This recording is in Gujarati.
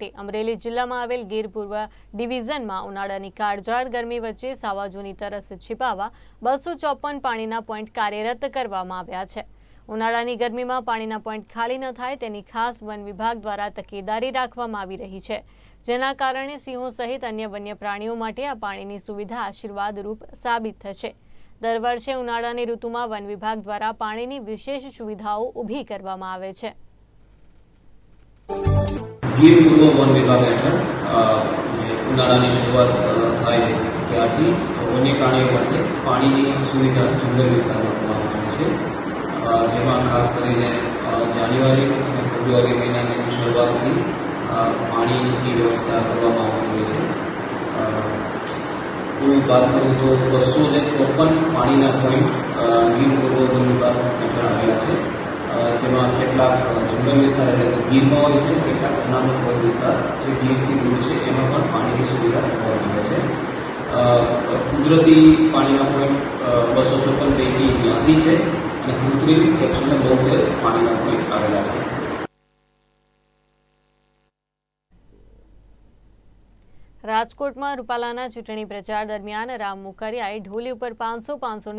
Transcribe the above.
તે અમરેલી જિલ્લામાં આવેલ ગીર પૂર્વ ડિવિઝનમાં ઉનાળાની કાળઝાળ ગરમી વચ્ચે સાવાજોની તરસ છિપાવા બસો ચોપન પાણીના પોઈન્ટ કાર્યરત કરવામાં આવ્યા છે. ઉનાળાની ગરમીમાં પાણીના પોઈન્ટ ખાલી ન થાય તેની ખાસ વન વિભાગ દ્વારા તકેદારી રાખવામાં આવી રહી છે. જેના કારણે સિંહો સહિત અન્ય વન્ય પ્રાણીઓ માટે આ પાણીની સુવિધા આશીર્વાદરૂપ સાબિત થશે. દર વર્ષે ઉનાળાની ઋતુમાં વન વિભાગ દ્વારા પાણીની વિશેષ સુવિધાઓ ઊભી કરવામાં આવે છે. ગીર પૂર્વ વન વિભાગ હેઠળ ઉનાળાની શરૂઆત થાય ત્યારથી વન્ય પ્રાણીઓ માટે પાણીની સુવિધા જંગલ વિસ્તારમાં કરવામાં આવે છે. જેમાં ખાસ કરીને જાન્યુઆરી અને ફેબ્રુઆરી મહિનાની શરૂઆતથી પાણીની વ્યવસ્થા કરવામાં આવતી હોય છે. હું વાત કરું તો બસો ચોપન પાણીના પોઈન્ટ ગીર પૂર્વ વન વિભાગ હેઠળ આવેલા છે અ, જેમાં કેટલાક જંગલ વિસ્તાર એટલે કે ગીરમાં હોય છે કેટલાક અનામત વન વિસ્તાર જે ગીરથી દૂર છે, એમાં પણ પાણીની સુવિધા કરવામાં આવે છે. કુદરતી પાણીના પોઈન્ટ બસો ચોપન પૈકી બ્યાસી છે અને કૃત્રિમ એકસો ને બોતેર પાણીના પોઈન્ટ આવેલા છે. રાજકોટમાં રૂપાલાના ચૂંટણી પ્રચાર દરમિયાન રામ મુખરિયાએ ઢોલી ઉપર પાંચસો પાંચસોની